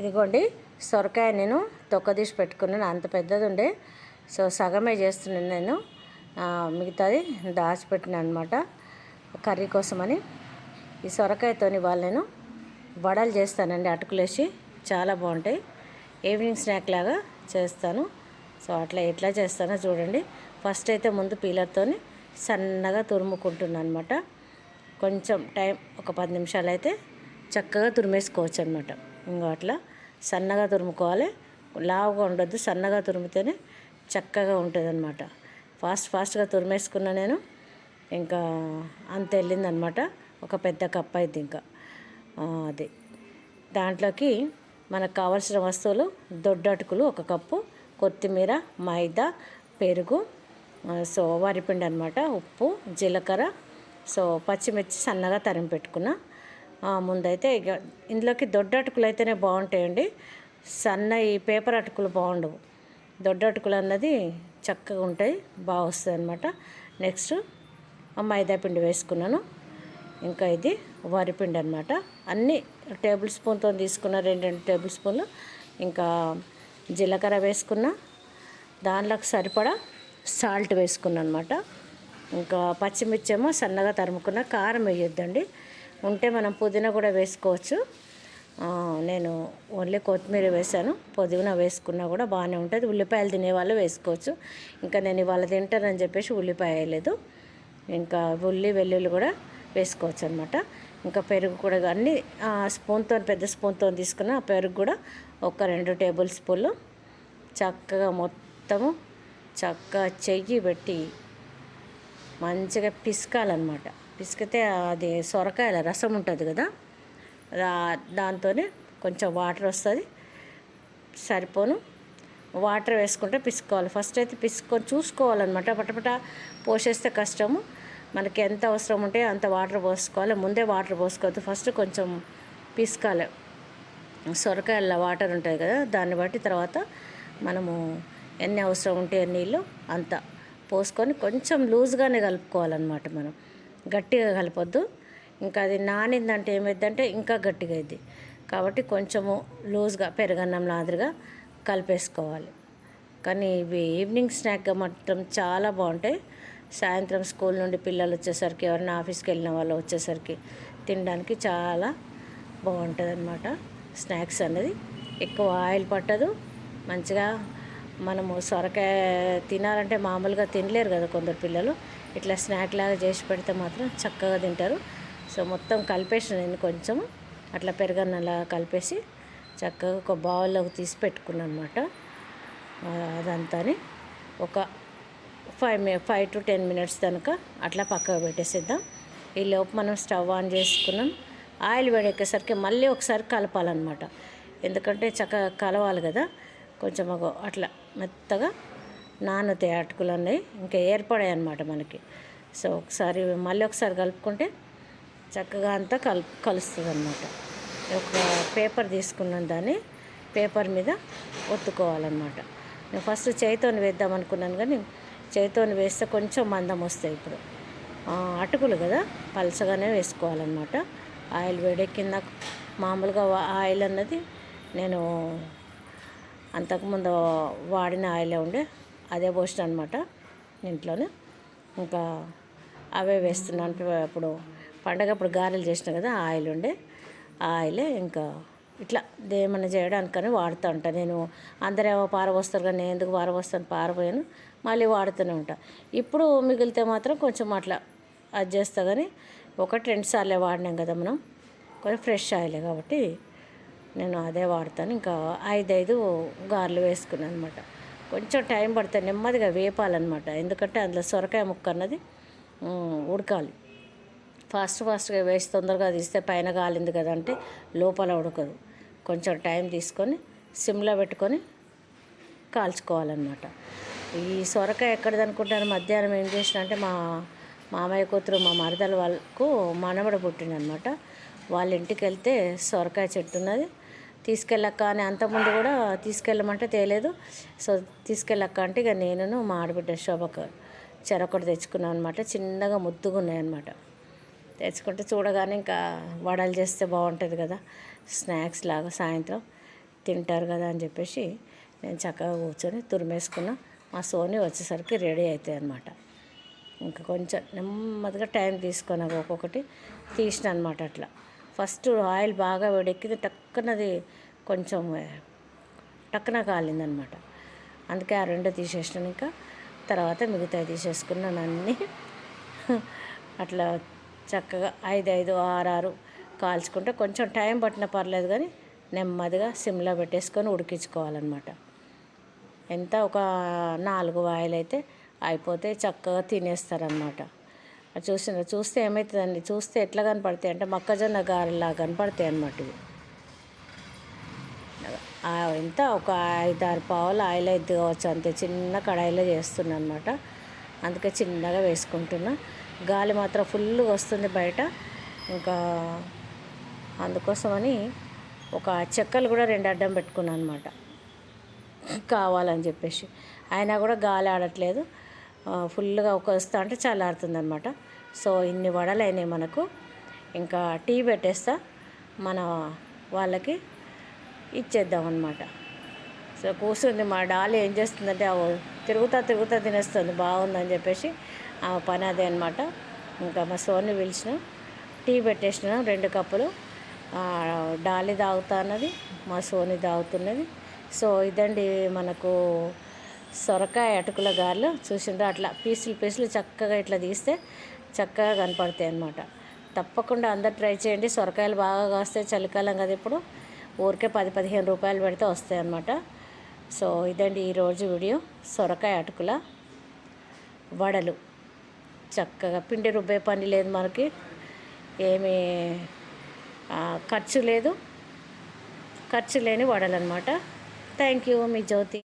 ఇదిగోండి సొరకాయ నేను తొక్కదీసి పెట్టుకున్నాను. అంత పెద్దది ఉండే సో సగమే చేస్తున్నాను నేను. మిగతాది దాచిపెట్టినా అనమాట కర్రీ కోసమని. ఈ సొరకాయతోని వాళ్ళు నేను వడలు చేస్తానండి అటుకులేసి. చాలా బాగుంటాయి. ఈవినింగ్ స్నాక్ లాగా చేస్తాను. సో అట్లా ఎట్లా చేస్తానో చూడండి. ఫస్ట్ అయితే ముందు పీలర్తో సన్నగా తురుముకుంటున్నాను అనమాట కొంచెం టైం ఒక పది నిమిషాలు అయితే చక్కగా తురిమేసుకోవచ్చు అనమాట ఇంకో అట్లా సన్నగా తురుముకోవాలి. లావుగా ఉండొద్దు సన్నగా తురిమితేనే చక్కగా ఉంటుంది అనమాట ఫాస్ట్ ఫాస్ట్గా తురిమేసుకున్నా నేను ఇంకా అంత వెళ్ళిందనమాట ఒక పెద్ద కప్ అయింది ఇంకా. అది. దాంట్లోకి మనకు కావాల్సిన వస్తువులు దొడ్డటుకులు ఒక కప్పు కొత్తిమీర మైదా పెరుగు సో వరిపిండి అనమాట ఉప్పు జీలకర్ర సో పచ్చిమిర్చి సన్నగా తరిమి పెట్టుకున్నా. ముందైతే ఇక ఇందులోకి దొడ్డ అటుకులు అయితేనే బాగుంటాయండి. సన్న ఈ పేపర్ అటుకులు బాగుండవు. దొడ్డ అటుకులు అన్నది చక్కగా ఉంటాయి బాగా వస్తుంది అనమాట నెక్స్ట్ మైదా పిండి వేసుకున్నాను. ఇంకా ఇది వరిపిండి అనమాట అన్నీ టేబుల్ స్పూన్తో తీసుకున్న రెండు రెండు టేబుల్ స్పూన్లు. ఇంకా జీలకర్ర వేసుకున్నా. దానిలోకి సరిపడా సాల్ట్ వేసుకున్నాను అనమాట ఇంకా పచ్చిమిర్చి ఏమో సన్నగా తరుముకున్న. కారం వేయొద్దండి. ఉంటే మనం పుదీనా కూడా వేసుకోవచ్చు. నేను ఓన్లీ కొత్తిమీర వేసాను. పుదీనా వేసుకున్నా కూడా బాగానే ఉంటుంది. ఉల్లిపాయలు తినేవాళ్ళు వేసుకోవచ్చు. ఇంకా నేను ఇవాళ తింటానని చెప్పేసి ఉల్లిపాయ వేయలేదు. ఇంకా ఉల్లి వెల్లుల్లి కూడా వేసుకోవచ్చు అనమాట ఇంకా పెరుగు కూడా అన్ని స్పూన్తో పెద్ద స్పూన్తో తీసుకున్న ఆ పెరుగు కూడా ఒక రెండు టేబుల్ స్పూన్లు చక్కగా మొత్తము చక్కగా చెయ్యి పెట్టి మంచిగా పిసకాలన్నమాట. పిసికితే అది సొరకాయల రసం ఉంటుంది కదా దాంతోనే కొంచెం వాటర్ వస్తుంది సరిపోను. వాటర్ వేసుకుంటే పిసుకోవాలి ఫస్ట్ అయితే పిసుకొని చూసుకోవాలన్నమాట. పటపట పోసేస్తే కష్టము. మనకి ఎంత అవసరం ఉంటే అంత వాటర్ పోసుకోవాలి. ముందే వాటర్ పోసుకోవద్దు. ఫస్ట్ కొంచెం పిసకాలి. సొరకాయల వాటర్ ఉంటుంది కదా దాన్ని బట్టి తర్వాత మనము ఎన్ని అవసరం ఉంటే నీళ్ళు అంత పోసుకొని కొంచెం లూజ్గానే కలుపుకోవాలన్నమాట మనం. గట్టిగా కలపొద్దు. ఇంకా అది నానిందంటే ఏమైందంటే ఇంకా గట్టిగా అయింది కాబట్టి కొంచెము లూజ్గా పెరగన్నం మాదిరిగా కలిపేసుకోవాలి. కానీ ఇవి ఈవినింగ్ స్నాక్గా మాత్రం చాలా బాగుంటాయి. సాయంత్రం స్కూల్ నుండి పిల్లలు వచ్చేసరికి ఎవరైనా ఆఫీస్కి వెళ్ళిన వాళ్ళు వచ్చేసరికి తినడానికి చాలా బాగుంటుంది అనమాట స్నాక్స్ అనేది ఎక్కువ ఆయిల్ పట్టదు. మంచిగా మనము సొరకాయ తినాలంటే మామూలుగా తినలేరు కదా కొందరు పిల్లలు. ఇట్లా స్నాక్ లాగా చేసి పెడితే మాత్రం చక్కగా తింటారు. సో మొత్తం కలిపేసిన నేను కొంచెం అట్లా పెరగన్నలా కలిపేసి చక్కగా ఒక బౌల్లోకి తీసి పెట్టుకున్నాను అనమాట అదంతాని ఒక ఫైవ్ మి ఫైవ్ టు టెన్ మినిట్స్ కనుక అట్లా పక్కకు పెట్టేసిద్దాం. ఈ లోపు మనం స్టవ్ ఆన్ చేసుకున్నాం. ఆయిల్ వేడెక్కేసరికి మళ్ళీ ఒకసారి కలపాలన్నమాట. ఎందుకంటే చక్కగా కలవాలి కదా. కొంచెం అట్లా మెత్తగా నానుతాయి అటుకులు అన్నీ ఇంకా ఏర్పడాయి అన్నమాట మనకి. సో ఒకసారి మళ్ళీ ఒకసారి కలుపుకుంటే చక్కగా అంతా కలు కలుస్తుంది అనమాట ఒక పేపర్ తీసుకున్నాను దాన్ని పేపర్ మీద ఒత్తుకోవాలన్నమాట. నేను ఫస్ట్ చేయితోని వేద్దాం అనుకున్నాను కానీ చేయితోని వేస్తే కొంచెం మందం వస్తాయి ఇప్పుడు. అటుకులు కదా పలసగానే వేసుకోవాలన్నమాట. ఆయిల్ వేడెక్కింద మామూలుగా ఆయిల్ అన్నది నేను అంతకుముందు వాడిన ఆయిలే ఉండే అదే పోసిన అనమాట ఇంట్లోనే. ఇంకా అవే వేస్తున్నాను. ఇప్పుడు పండగప్పుడు గారెలు చేసిన కదా ఆయిల్ ఉండే. ఆ ఆయిలే ఇంకా ఇట్లా ఏమన్నా చేయడానికని వాడుతూ ఉంటాను నేను అందరేమో పారబోస్తారు కానీ నేను ఎందుకు పారబోస్తాను? పారబోయాను. మళ్ళీ వాడుతూనే ఉంటా. ఇప్పుడు మిగిలితే మాత్రం కొంచెం అట్లా అది చేస్తా. కానీ ఒకటి రెండు సార్లే వాడినాం కదా మనం. కొంచెం ఫ్రెష్ ఆయిలే కాబట్టి నేను అదే వాడతాను. ఇంకా ఐదు ఐదు గారెలు వేసుకున్నాను అనమాట కొంచెం టైం పడుతుంది నెమ్మదిగా వేపాలన్నమాట. ఎందుకంటే అందులో సొరకాయ ముక్క అన్నది ఉడకాలి. ఫాస్ట్ ఫాస్ట్గా వేసి తొందరగా తీస్తే పైన కాలింది కదా అంటే లోపల ఉడకదు. కొంచెం టైం తీసుకొని సిమ్లో పెట్టుకొని కాల్చుకోవాలన్నమాట. ఈ సొరకాయ ఎక్కడిది అనుకుంటాను? మధ్యాహ్నం ఏం చేసిన అంటే మా మామయ్య కూతురు మా మరదల వాళ్ళకు మనవడ పుట్టిందనమాట వాళ్ళ ఇంటికి వెళ్తే సొరకాయ చెట్టు ఉన్నది. తీసుకెళ్ళక్క అని అంతకుముందు కూడా తీసుకెళ్ళమంటే తేలేదు. సో తీసుకెళ్ళక్క అంటే ఇక నేను మా ఆడబిడ్డ శోభకు చెరొకటి తెచ్చుకున్నాను అనమాట చిన్నగా ముద్దుగా ఉన్నాయన్నమాట. తెచ్చుకుంటే చూడగానే ఇంకా వడలు చేస్తే బాగుంటుంది కదా. స్నాక్స్ లాగా సాయంత్రం తింటారు కదా అని చెప్పేసి నేను చక్కగా కూర్చొని తురిమేసుకున్న. మా సోని వచ్చేసరికి రెడీ అవుతాయి అనమాట ఇంకా కొంచెం నెమ్మదిగా టైం తీసుకొని ఒక్కొక్కటి తీసిన అనమాట అట్లా. ఫస్ట్ ఆయిల్ బాగా వేడెక్కింది టక్కునది కొంచెం టక్కున కాలిందనమాట. అందుకే ఆ రెండు తీసేసినాను ఇంకా. తర్వాత మిగతా తీసేసుకున్నాను అన్నీ. అట్లా చక్కగా ఐదు ఐదు ఆరు ఆరు కాల్చుకుంటే కొంచెం టైం పట్టిన పర్లేదు కానీ నెమ్మదిగా సిమ్లో పెట్టేసుకొని ఉడికించుకోవాలన్నమాట. ఎంత ఒక నాలుగు వాయిలైతే అయితే అయిపోతే చక్కగా తినేస్తారనమాట చూసిన చూస్తే ఏమవుతుందండి చూస్తే ఎట్లా కనపడతాయి? అంటే మొక్కజొన్న గారెలా కనపడతాయి అన్నమాట ఇవి. ఎంత ఒక ఐదు ఆరు పావులు ఆయిల్ అయితే కావచ్చు అంతే చిన్న కడాయిలో చేస్తున్నా అనమాట అందుకే చిన్నగా వేసుకుంటున్నా. గాలి మాత్రం ఫుల్గా వస్తుంది బయట. ఇంకా అందుకోసమని ఒక చెక్కలు కూడా రెండు అడ్డం పెట్టుకున్నాను అనమాట కావాలని చెప్పేసి. అయినా కూడా గాలి ఆడట్లేదు. ఫుల్గా ఒక వస్తా అంటే చల్లారుతుంది అనమాట సో ఇన్ని వడలు అయినాయి మనకు. ఇంకా టీ పెట్టేస్తా. మన వాళ్ళకి ఇచ్చేద్దాం అనమాట సో కూర్చుంది మా డాలి ఏం చేస్తుందంటే తిరుగుతా తిరుగుతా తినేస్తుంది బాగుందని చెప్పేసి ఆ పని అదే అనమాట ఇంకా మా సోని పిలిచిన టీ పెట్టేసిన రెండు కప్పులు. డాలి తాగుతా అన్నది మా సోని తాగుతున్నది. సో ఇదండి మనకు సొరకాయ అటుకుల గారెలు. చూసిండ్రు అట్లా పీసులు పీసులు చక్కగా ఇట్లా తీస్తే చక్కగా కనపడతాయి అన్నమాట. తప్పకుండా అందరు ట్రై చేయండి. సొరకాయలు బాగా కాస్తాయి చలికాలం కదా ఇప్పుడు. ఊరికే పది పదిహేను రూపాయలు పెడితే వస్తాయి అన్నమాట సో ఇదండి ఈరోజు వీడియో. సొరకాయ అటుకుల వడలు. చక్కగా పిండి రుబ్బే పని లేదు మనకి. ఏమీ ఖర్చు లేదు. ఖర్చు లేని వడలు అనమాట థ్యాంక్ యూ మీ జ్యోతి.